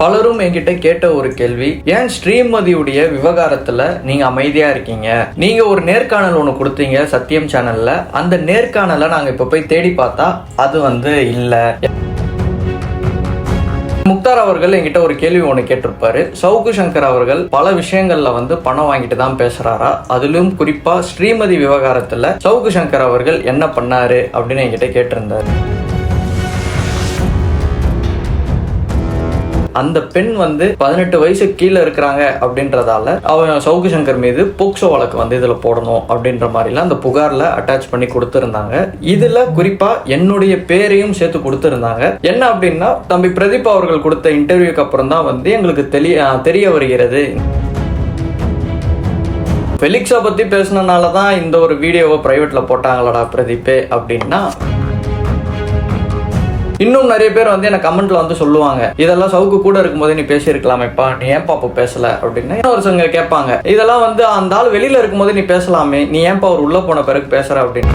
பலரும் என்கிட்ட கேட்ட ஒரு கேள்வி ஏன் ஸ்ரீமதியுடைய விவகாரத்துல நீங்க அமைதியா இருக்கீங்க? நீங்க ஒரு நேர்காணல் ஒன்று கொடுத்தீங்க சத்தியம் சேனல்ல. அந்த நேர்காணலை நாங்க இப்ப போய் தேடி பார்த்தா அது வந்து இல்ல. முக்தார் அவர்கள் என்கிட்ட ஒரு கேள்வி ஒன்று கேட்டிருப்பாரு. சவுக்கு சங்கர் அவர்கள் பல விஷயங்கள்ல வந்து பணம் வாங்கிட்டு தான் பேசுறாரா? அதிலும் குறிப்பா ஸ்ரீமதி விவகாரத்துல சவுக்கு சங்கர் அவர்கள் என்ன பண்ணாரு அப்படின்னு என்கிட்ட கேட்டிருந்தாரு. அந்த பெண் வந்து பதினெட்டு வயசு கீழே இருக்கிறாங்க அப்படின்றதால அவன் சவுக்கு சங்கர் மீது போக்சோ வழக்கு வந்து இதில் போடணும் அப்படின்ற மாதிரிலாம் அந்த புகாரில் அட்டாச் பண்ணி கொடுத்துருந்தாங்க. இதில் குறிப்பாக என்னுடைய பேரையும் சேர்த்து கொடுத்துருந்தாங்க. என்ன அப்படின்னா தம்பி பிரதீப் அவர்கள் கொடுத்த இன்டர்வியூக்கு அப்புறம் தான் வந்து எங்களுக்கு தெரிய தெரிய வருகிறது. ஃபெலிக்ஸை பற்றி பேசினனால தான் இந்த ஒரு வீடியோவை ப்ரைவேட்டில் போட்டாங்களடா பிரதீப்பே அப்படின்னா இன்னும் நிறைய பேர் வந்து எனக்கு கமெண்ட்ல வந்து சொல்லுவாங்க. இதெல்லாம் சவுக்கு கூட இருக்கும்போது நீ பேசியிருக்கலாமேப்பா. நீ ஏன்பா அப்போ பேசல? அப்படின்னு ஒருத்தவங்க கேட்பாங்க. இதெல்லாம் வந்து அந்த ஆள் வெளியில இருக்கும்போது நீ பேசலாமே. நீ ஏன்பா அவர் உள்ள போன பிறகு பேசுற அப்படின்னு.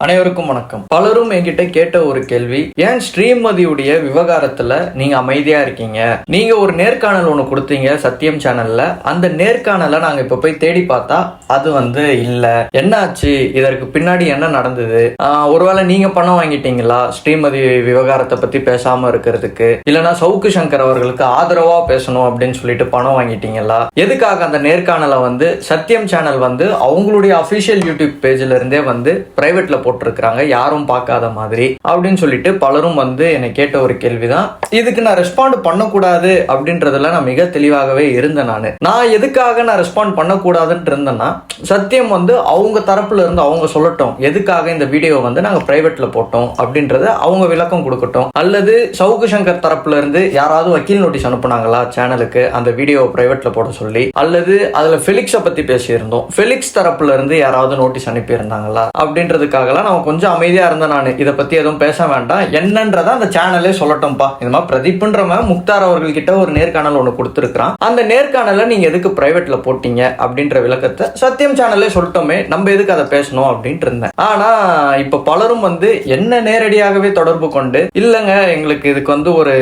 அனைவருக்கும் வணக்கம். பலரும் என்கிட்ட கேட்ட ஒரு கேள்வி ஏன் ஸ்ரீமதியுடைய விவகாரத்துல நீங்க அமைதியா இருக்கீங்க? நீங்க ஒரு நேர்காணல் ஒண்ணு கொடுத்தீங்க சத்தியம் சேனல்ல. அந்த நேர்காணலை நாங்க இப்ப போய் தேடி பார்த்தா அது வந்து இல்ல. என்னாச்சு? இதற்கு பின்னாடி என்ன நடந்தது? ஒருவேளை நீங்க பணம் வாங்கிட்டீங்களா ஸ்ரீமதி விவகாரத்தை பத்தி பேசாம இருக்கிறதுக்கு? இல்லனா சவுக்கு சங்கர் அவர்களுக்கு ஆதரவா பேசணும் அப்படின்னு சொல்லிட்டு பணம் வாங்கிட்டீங்களா? எதுக்காக அந்த நேர்காணலை வந்து சத்தியம் சேனல் வந்து அவங்களுடைய அபிஷியல் யூடியூப் பேஜ்ல இருந்தே வந்து பிரைவேட்ல போட்டிருக்கிறாங்க யாரும் பார்க்காத மாதிரி. அப்படின்னு சொல்லிட்டு பலரும் வந்து என்னை கேட்ட ஒரு கேள்விதான் இதுக்கு நான் ரெஸ்பாண்ட் பண்ணக்கூடாது அப்படின்றதுல நான் மிக தெளிவாகவே இருந்தேன் நான். நான் எதுக்காக நான் ரெஸ்பாண்ட் பண்ணக்கூடாதுன்னு இருந்தேன்னா சத்தியம் வந்து அவங்க தரப்புல இருந்து அவங்க சொல்லட்டும் எதுக்காக இந்த வீடியோ வந்து நாங்க பிரைவேட்ல போட்டோம் அப்படின்றத அவங்க விளக்கம் கொடுக்கட்டும். அல்லது சவுக்கு சங்கர் தரப்புல இருந்து யாராவது வக்கீல் நோட்டீஸ் அனுப்புனாங்களா சேனலுக்கு அந்த வீடியோ பிரைவேட்ல போட சொல்லி. அல்லது அதுல ஃபெலிக்ஸை பத்தி பேசியிருந்தோம். ஃபெலிக்ஸ் தரப்புல இருந்து யாராவது நோட்டீஸ் அனுப்பியிருந்தாங்களா அப்படின்றதுக்காக அப்படின்றதுக்காகலாம் நான் கொஞ்சம் அமைதியாக இருந்தேன் நான். இதை பற்றி எதுவும் பேச வேண்டாம். என்னன்றத அந்த சேனலே சொல்லட்டும்ப்பா இந்த மாதிரி பிரதீப்ன்றவன் முக்தார் அவர்கள்கிட்ட ஒரு நேர்காணல் ஒன்று கொடுத்துருக்கான் அந்த நேர்காணலை நீங்கள் எதுக்கு ப்ரைவேட்டில் போட்டீங்க அப்படின்ற விளக்கத்தை சத்தியம் சேனல்லே சொல்லிட்டோமே. நம்ம எதுக்கு அதை பேசணும் அப்படின்ட்டு இருந்தேன். ஆனால் இப்போ பலரும் வந்து என்ன நேரடியாகவே தொடர்பு கொண்டு இல்லைங்க எங்களுக்கு இதுக்கு வந்து ஒரு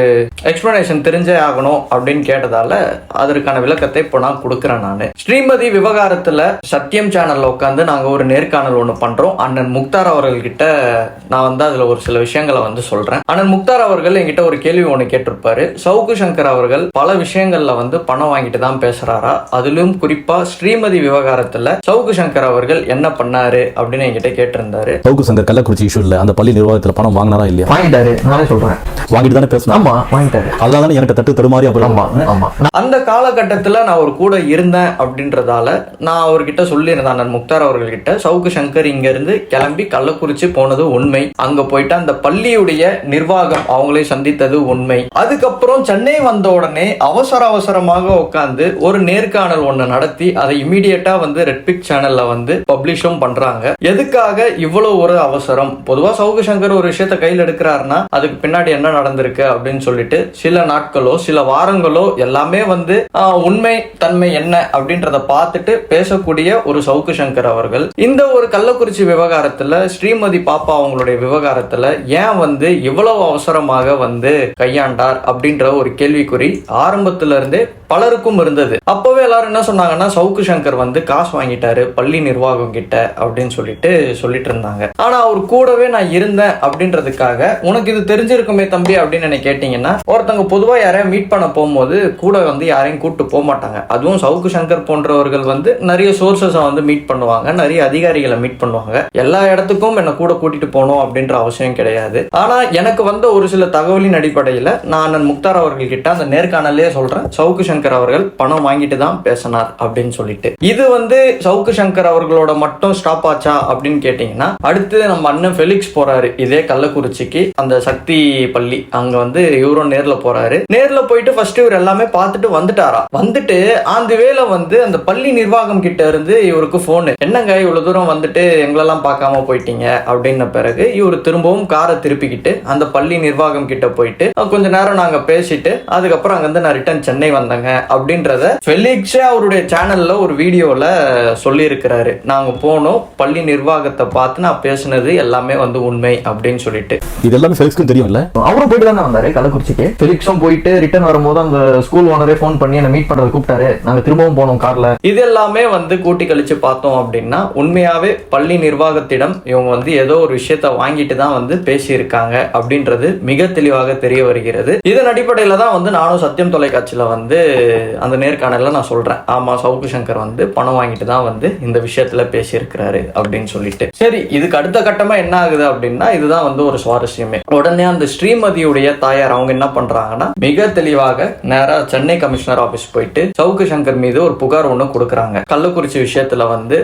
எக்ஸ்பிளனேஷன் தெரிஞ்சே ஆகணும் அப்படின்னு கேட்டதால அதற்கான விளக்கத்தை இப்போ நான் கொடுக்குறேன் நான். ஸ்ரீமதி விவகாரத்தில் சத்தியம் சேனலில் உட்காந்து நாங்கள் ஒரு நேர்காணல் ஒன்று பண்ணுறோம் அண்ணன் முக்தார் அவர்கள்கிட்ட நான் வந்து அதுல ஒரு சில விஷயங்களை வந்து சொல்றேன். அண்ணன் முக்தார் அவர்கள் என்கிட்ட ஒரு கேள்வி ஒன்று கேட்டிருப்பாரு. சவுக்கு சங்கர் அவர்கள் பல விஷயங்கள்ல வந்து பணம் வாங்கிட்டு தான் பேசுறாரா? அதிலும் குறிப்பா ஸ்ரீமதி விவகாரத்துல சவுக்கு சங்கர் அவர்கள் என்ன பண்ணாரு அப்படின்னு என்கிட்ட கேட்டிருந்தாரு. சவுக்கு சங்கர் கள்ளக்குறிச்சி இஷ்யூ இல்ல அந்த பள்ளி நிர்வாகத்துல பணம் வாங்கினாரா இல்லையா? வாங்கிட்டாரு நானே சொல்றேன். வாங்கிட்டு தானே பேசணும் ஆமா வாங்கிட்டாரு. அதனால தானே எனக்கு தட்டு தடுமாறி அப்புறம் ஆமா அந்த காலகட்டத்துல நான் அவர் கூட இருந்தேன் அப்படின்றதால நான் அவர்கிட்ட சொல்லியிருந்தேன் நான் முக்தார் அவர்கள்கிட்ட. சவுக்கு சங்கர் இங்க இருந்து கிளம்பி கள்ளக்குறிச்சி போனது உண்மை. அங்க போயிட்டு அந்த பள்ளியுடைய நிர்வாகம் அவங்களே சந்தித்தது உண்மை. அதுக்கப்புறம் சென்னை வந்த உடனே அவசர அவசரமாக உட்காந்து ஒரு நேர்காணல் ஒண்ணு நடத்தி அதை இமீடியட்டா வந்து ரெட்பிக் சேனல்ல வந்து பப்ளிஷும் பண்றாங்க. எதுக்காக இவ்வளவு ஒரு அவசரம்? பொதுவா சவுகு சங்கர் ஒரு விஷயத்த கையில் எடுக்கிறாருன்னா அதுக்கு பின்னாடி என்ன நடந்திருக்கு அப்படின்னு சொல்லிட்டு சில நாட்களோ சில வாரங்களோ எல்லாமே வந்து உண்மை தன்மை என்ன அப்படின்றத பார்த்துட்டு பேசக்கூடிய ஒரு சவுக்கு சங்கர் அவர்கள். இந்த ஒரு கள்ளக்குறிச்சி விவகாரத்துல ஸ்ரீமதி பாப்பா அவங்களுடைய விவகாரத்துல ஏன் வந்து இவ்வளவு அவசரமாக வந்து கையாண்டார் அப்படின்ற ஒரு கேள்விக்குறி ஆரம்பத்துல இருந்தே பலருக்கும் இருந்தது. அப்பவே எல்லாரும் என்ன சொன்னாங்கன்னா சவுக்கு சங்கர் வந்து காசு வாங்கிட்டாரு பள்ளி நிர்வாகம் கிட்ட அப்படின்னு சொல்லிட்டு சொல்லிட்டு இருந்தாங்க. ஆனா அவர் கூடவே நான் இருந்தேன் அப்படின்றதுக்காக உனக்கு இது தெரிஞ்சிருக்குமே தம்பி அப்படின்னு என்ன கேட்டீங்கன்னா ஒருத்தவங்க பொதுவா யாரையும் மீட் பண்ண போகும்போது கூட வந்து யாரையும் கூப்பிட்டு போக மாட்டாங்க. அதுவும் சவுக்கு சங்கர் போன்றவர்கள் வந்து நிறைய சோர்சஸை வந்து மீட் பண்ணுவாங்க நிறைய அதிகாரிகளை மீட் பண்ணுவாங்க. எல்லா இடத்துக்கும் என்னை கூட கூட்டிட்டு போகணும் அப்படின்ற அவசியம் கிடையாது. ஆனா எனக்கு வந்த ஒரு சில தகவலின் அடிப்படையில் நான் முக்தார் அவர்கள் கிட்ட அந்த நேர்காணலே சொல்றேன். சவுக்கு சங்கர் அவர்கள் பணம் வாங்கிட்டு தான் பேசினார் அப்படின்னு சொல்லிட்டு. இது வந்து சவுக்கு சங்கர் அவர்களோட மட்டும் ஸ்டாப் ஆச்சா அப்படின்னு கேட்டீங்கன்னா அடுத்து நம்ம அண்ணன் ஃபெலிக்ஸ் போறாரு இதே கள்ளக்குறிச்சிக்கு. அந்த சக்தி பள்ளி அங்க வந்து இவரும் நேர்ல போறாரு. நேர்ல போயிட்டு ஃபர்ஸ்ட் இவர் எல்லாமே பார்த்துட்டு வந்துட்டாரா? வந்துட்டு அந்த வேலை வந்து அந்த பள்ளி நிர்வாகம் கிட்ட இருந்து இவருக்கு போனு என்னங்க இவ்வளவு தூரம் வந்துட்டு எங்களெல்லாம் பார்க்காம போயிட்டீங்க? அப்படின்ன பிறகு இவர் திரும்பவும் காரை திருப்பிக்கிட்டு அந்த பள்ளி நிர்வாகம் கிட்ட போயிட்டு கொஞ்ச நேரம் நாங்க பேசிட்டு அதுக்கப்புறம் அங்கிருந்து நான் ரிட்டர்ன் சென்னை வந்தேங்க. அப்படின்றத ஃபெலிக்ஸே அவருடைய சேனல்ல ஒரு வீடியோல சொல்லியிருக்கிறாரு. நாங்க போனோம் பள்ளி நிர்வாகத்தை பார்த்து நான் பேசுனது எல்லாமே வந்து உண்மை அப்படின்னு சொல்லிட்டு. இது எல்லாமே ஃபெலிக்ஸ்க்கும் தெரியும்ல? அவரும் போயிட்டு தானே வந்தாரு கள்ளக்குறிச்சிக்கு. ஃபெலிக்ஸும் போயிட்டு ரிட்டர்ன் வரும்போது அந்த ஸ்கூல் ஓனரே ஃபோன் பண்ணி என்ன மீட் பண்றது கூப்பிட்டாரு. நாங்க திரும்பவும் போனோம் கார்ல இது எல்லாமே வந்து கூட்டி கழிச்சு பார்த்தோம் அப்படின்னா உண்மையாவே பள்ளி நிர்வாகத்திடம் இவங்க வந்து ஏதோ ஒரு விஷயத்த வாங்கிட்டு தான் வந்து பேசியிருக்காங்க அப்படின்றது மிக தெளிவாக தெரிய வருகிறது. இதன் அடிப்படையில தான் வந்து நானும் சத்தியம் தொலைக்காட்சியில வந்து அந்த நேர்காணலில் நான் சொல்றேன். ஆமாம் சவுக்கு சங்கர் வந்து பணம் வாங்கிட்டு தான் வந்து இந்த விஷயத்துல பேசியிருக்கிறாரு அப்படின்னு சொல்லிட்டு. சரி இதுக்கு அடுத்த கட்டமாக என்ன ஆகுது அப்படின்னா இதுதான் வந்து ஒரு சுவாரஸ்யமே. உடனே அந்த ஸ்ரீமதியுடைய தாயார் அவங்க என்ன பண்றாங்கன்னா மிக தெளிவாக நேராக சென்னை கமிஷனர் ஆஃபீஸ் போயிட்டு சவுக்கு சங்கர் மீது ஒரு புகார் ஒன்று கொடுக்குறாங்க. கள்ளக்குறிச்சி விஷயத்துல வந்து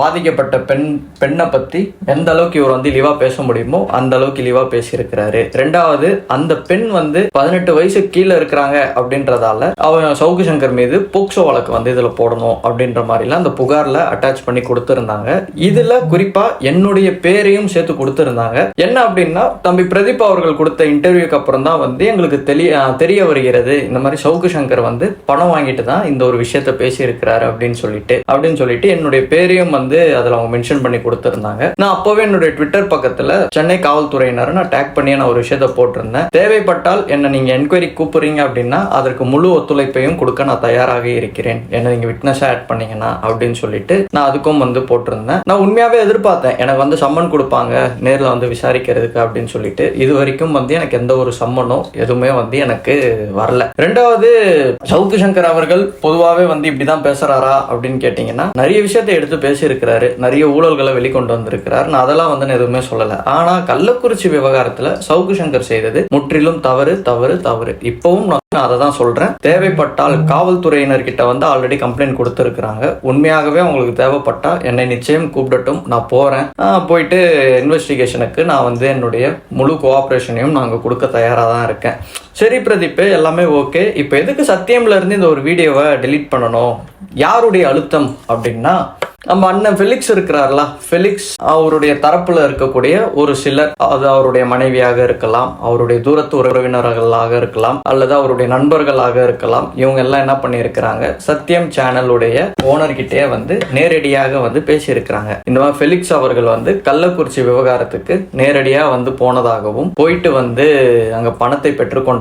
பாதிக்கப்பட்ட பெண் பெண்ணை பற்றி எந்த அளவுக்கு இவர் வந்து இழிவாக பேச முடியுமோ அந்த அளவுக்கு இழிவாக பேசியிருக்கிறாரு. ரெண்டாவது அந்த பெண் வந்து பதினெட்டு வயசு கீழே இருக்கிறாங்க அப்படின்றதால அவன் சவுக்கு சங்கர் மீது போக்சோ வழக்கு வந்து இதில் போடணும் அப்படின்ற மாதிரிலாம் அந்த புகாரில் அட்டாச் பண்ணி கொடுத்துருந்தாங்க. இதில் குறிப்பாக என்னுடைய பேரையும் சேர்த்து கொடுத்துருந்தாங்க. என்ன அப்படின்னா தம்பி பிரதீப் அவர்கள் கொடுத்த இன்டர்வியூக்கு அப்புறம் தான் வந்து எங்களுக்கு தெரிய தெரிய வருகிறது. இந்த மாதிரி சவுக்கு சங்கர் வந்து பணம் வாங்கிட்டு தான் இந்த ஒரு விஷயத்த பேசியிருக்கிறாரு அப்படின்னு சொல்லிட்டு அப்படின்னு சொல்லிட்டு என்னுடைய பேரையும் வந்து அதில் அவங்க மென்ஷன் பண்ணி கொடுத்துருந்தாங்க. நான் அப்போவே என்னுடைய ட்விட்டர் பக்கத்தில் சென்னை காவல்துறையினர் நான் டேக் பண்ணி நான் ஒரு விஷயத்த போட்டிருந்தேன். தேவைப்பட்டால் என்ன நீங்கள் என்கொயரி கூப்பிடுறீங்க அப்படின்னா அதற்கு முழு ஒத்துழைப்பு ஒத்துழைப்பையும் கொடுக்க நான் தயாராக இருக்கிறேன். என்ன நீங்க விட்னஸா ஆட் பண்ணீங்கன்னா அப்படின்னு சொல்லிட்டு நான் அதுக்கும் வந்து போட்டிருந்தேன். நான் உண்மையாவே எதிர்பார்த்தேன். எனக்கு வந்து சம்மன் கொடுப்பாங்க நேர்ல வந்து விசாரிக்கிறதுக்கு அப்படின்னு சொல்லிட்டு. இது வரைக்கும் வந்து எனக்கு எந்த ஒரு சம்மனும் எதுவுமே வந்து எனக்கு வரல. ரெண்டாவது சவுக்கு சங்கர் அவர்கள் பொதுவாகவே வந்து இப்படிதான் பேசுறாரா அப்படின்னு கேட்டீங்கன்னா நிறைய விஷயத்தை எடுத்து பேசியிருக்கிறாரு. நிறைய ஊழல்களை வெளிக்கொண்டு வந்திருக்கிறார். நான் அதெல்லாம் வந்து நான் எதுவுமே சொல்லல. ஆனா கள்ளக்குறிச்சி விவகாரத்துல சவுக்கு சங்கர் செய்தது முற்றிலும் தவறு தவறு தவறு. இப்பவும் நான் அதை தான் சொல்கிறேன் தேவைப்பட்டால் காவல்துறையினர்கிட்ட வந்து ஆல்ரெடி கம்ப்ளைண்ட் கொடுத்துருக்காங்க உண்மையாகவே அவங்களுக்கு தேவைப்பட்டால் என்னை நிச்சயம் கூப்பிடட்டும். நான் போகிறேன் போயிட்டு இன்வெஸ்டிகேஷனுக்கு நான் வந்து என்னுடைய முழு கோஆப்ரேஷனையும் நாங்கள் கொடுக்க தயாராக தான் இருக்கேன். சரி பிரதீப் எல்லாமே ஓகே இப்போ எதுக்கு சத்தியம்ல இருந்து இந்த ஒரு வீடியோவை டெலீட் பண்ணணும்? யாருடைய அழுத்தம் அப்படின்னா நம்ம அண்ணன் ஃபெலிக்ஸ் இருக்கிறார்ல ஃபெலிக்ஸ் அவருடைய தரப்புல இருக்கக்கூடிய ஒரு சிலர் அது அவருடைய மனைவியாக இருக்கலாம் அவருடைய தூரத்து உறவினர்களாக இருக்கலாம் அல்லது அவருடைய நண்பர்களாக இருக்கலாம். இவங்க எல்லாம் என்ன பண்ணியிருக்கிறாங்க? சத்தியம் சேனலுடைய ஓனர் கிட்டே வந்து நேரடியாக வந்து பேசியிருக்கிறாங்க. இந்த மாதிரி ஃபெலிக்ஸ் அவர்கள் வந்து கள்ளக்குறிச்சி விவகாரத்துக்கு நேரடியாக வந்து போனதாகவும் போயிட்டு வந்து அங்க பணத்தை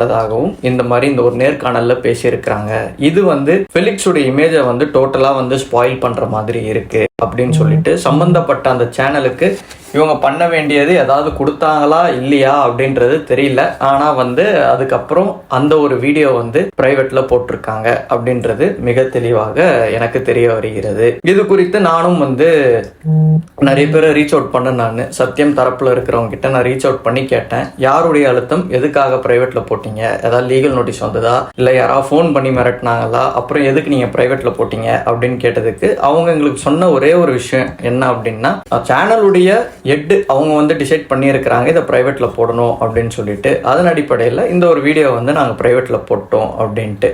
பெற்றுக்கொண்டதாகவும் இந்த மாதிரி இந்த ஒரு நேர்காணல்ல பேசியிருக்கிறாங்க. இது வந்து ஃபெலிக்ஸுடைய இமேஜை வந்து டோட்டலா வந்து ஸ்பாயில் பண்ற மாதிரி இருக்கு. அப்படின்னு சொல்லிட்டு சம்பந்தப்பட்ட அந்த சேனலுக்கு இவங்க பண்ண வேண்டியது ஏதாவது கொடுத்தாங்களா இல்லையா அப்படின்றது தெரியல. ஆனால் வந்து அதுக்கப்புறம் அந்த ஒரு வீடியோ வந்து ப்ரைவேட்டில் போட்டிருக்காங்க அப்படின்றது மிக தெளிவாக எனக்கு தெரிய வருகிறது. இது குறித்து நானும் வந்து நிறைய பேரை ரீச் அவுட் பண்ண நான். சத்தியம் தரப்பில் இருக்கிறவங்க கிட்ட நான் ரீச் அவுட் பண்ணி கேட்டேன். யாருடைய அழுத்தம்? எதுக்காக ப்ரைவேட்டில் போட்டீங்க? ஏதாவது லீகல் நோட்டீஸ் வந்ததா? இல்லை யாராவது ஃபோன் பண்ணி மிரட்டினாங்களா? அப்புறம் எதுக்கு நீங்கள் ப்ரைவேட்டில் போட்டீங்க அப்படின்னு கேட்டதுக்கு அவங்க எங்களுக்கு சொன்ன ஒரே ஒரு விஷயம் என்ன அப்படின்னா சேனலுடைய ஹெட் அவங்க வந்து டிசைட் பண்ணியிருக்கிறாங்க இதை ப்ரைவேட்டில் போடணும் அப்படின்னு சொல்லிட்டு. அதன் அடிப்படையில் இந்த ஒரு வீடியோ வந்து நாங்கள் பிரைவேட்ல போட்டோம் அப்படின்ட்டு.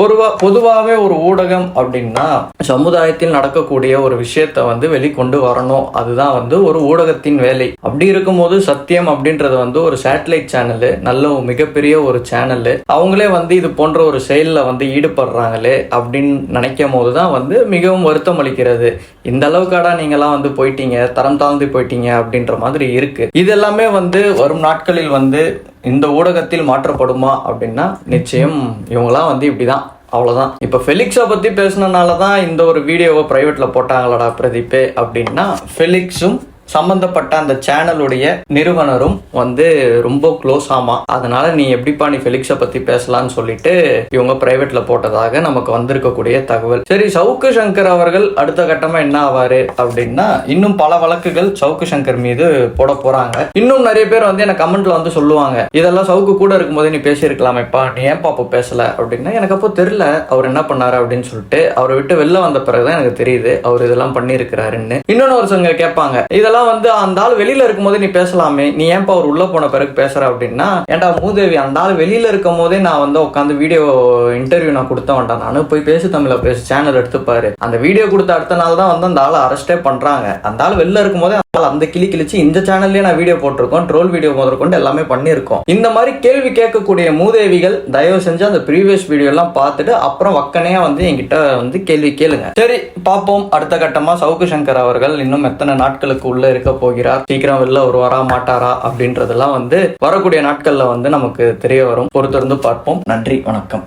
பொதுவாக பொதுவாகவே ஒரு ஊடகம் அப்படின்னா சமுதாயத்தில் நடக்கக்கூடிய ஒரு விஷயத்தை வந்து வெளிக்கொண்டு வரணும். அதுதான் வந்து ஒரு ஊடகத்தின் வேலை. அப்படி இருக்கும்போது சத்தியம் அப்படின்றது வந்து ஒரு சேட்டலைட் சேனலு நல்ல ஒரு மிகப்பெரிய ஒரு சேனலு அவங்களே வந்து இது போன்ற ஒரு செயலில் வந்து ஈடுபடுறாங்களே அப்படின்னு நினைக்கும் போது தான் வந்து மிகவும் வருத்தம் அளிக்கிறது. இந்த அளவுக்காடா நீங்களாம் வந்து போயிட்டீங்க தரம் தாழ்ந்து போயிட்டீங்க அப்படின்ற மாதிரி இருக்கு. இது எல்லாமே வந்து வரும் நாட்களில் வந்து இந்த ஊடகத்தில் மாற்றப்படுமா அப்படின்னா நிச்சயம் இவங்களாம் வந்து இப்படிதான். அவ்வளோதான் இப்போ ஃபெலிக்ஸை பற்றி பேசுனதுனால தான் இந்த ஒரு வீடியோவை ப்ரைவேட்டில் போட்டாங்களடா பிரதீப்பே அப்படின்னா ஃபெலிக்ஸும் சம்பந்தப்பட்ட அந்த சேனலுடைய நிறுவனரும் வந்து ரொம்ப க்ளோஸ் ஆமா. அதனால நீ எப்படிப்பா நீ ஃபெலிக்ஸை பத்தி பேசலாம்னு சொல்லிட்டு இவங்க பிரைவேட்ல போட்டதாக நமக்கு வந்திருக்கக்கூடிய தகவல். சரி சவுக்கு சங்கர் அவர்கள் அடுத்த கட்டமா என்ன ஆவாரு அப்படின்னா இன்னும் பல வழக்குகள் சவுக்கு சங்கர் மீது போட போறாங்க. இன்னும் நிறைய பேர் வந்து எனக்கு கமெண்ட்ல வந்து சொல்லுவாங்க. இதெல்லாம் சவுக்கு கூட இருக்கும்போது நீ பேசியிருக்கலாமேப்பா நீ ஏன்பா அப்போ பேசல அப்படின்னா. எனக்கு அப்போ தெரியல அவர் என்ன பண்ணாரு அப்படின்னு சொல்லிட்டு அவரை விட்டு வெளில வந்த பிறகுதான் எனக்கு தெரியுது அவர் இதெல்லாம் பண்ணியிருக்கிறாருன்னு. இன்னொன்னு ஒருத்தவங்க கேட்பாங்க இதெல்லாம் வந்து அந்த ஆள் வெளியில இருக்கும்போது நீ பேசலாமே. நீ ஏன்பா அவர் உள்ள போன பிறகு பேசுற அப்படின்னா ஏன்டா மூதேவி அந்த ஆள் வெளியில இருக்கும் போதே நான் வந்து உட்காந்து வீடியோ இன்டர்வியூ நான் கொடுத்த வேண்டாம். நானும் போய் பேசு தமிழ்ல பேசு சேனல் எடுத்துப்பாரு. அந்த வீடியோ கொடுத்த அடுத்த நாள் தான் வந்து அந்த ஆளை அரெஸ்டே பண்றாங்க. அந்த ஆள் வெளில இருக்கும்போதே போதே அந்த கிளி கிழிச்சு இந்த சேனல்லயே நான் வீடியோ போட்டிருக்கோம். ட்ரோல் வீடியோ முதற்கொண்டு எல்லாமே பண்ணியிருக்கோம். இந்த மாதிரி கேள்வி கேட்கக்கூடிய மூதேவிகள் தயவு செஞ்சு அந்த ப்ரீவியஸ் வீடியோ எல்லாம் பார்த்துட்டு அப்புறம் வக்கனையா வந்து என்கிட்ட வந்து கேள்வி கேளுங்க. சரி பார்ப்போம். அடுத்த கட்டமா சவுக்கு சங்கர் அவர்கள் இன்னும் எத்தனை நாட்களுக்கு உள்ள இருக்க போகிறார்? சீக்கிரம் வெளில வருவாரா மாட்டாரா? அப்படின்றதெல்லாம் வந்து வரக்கூடிய நாட்கள்ல வந்து நமக்கு தெரிய வரும். பொறுத்திருந்து பார்ப்போம். நன்றி வணக்கம்.